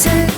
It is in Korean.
잘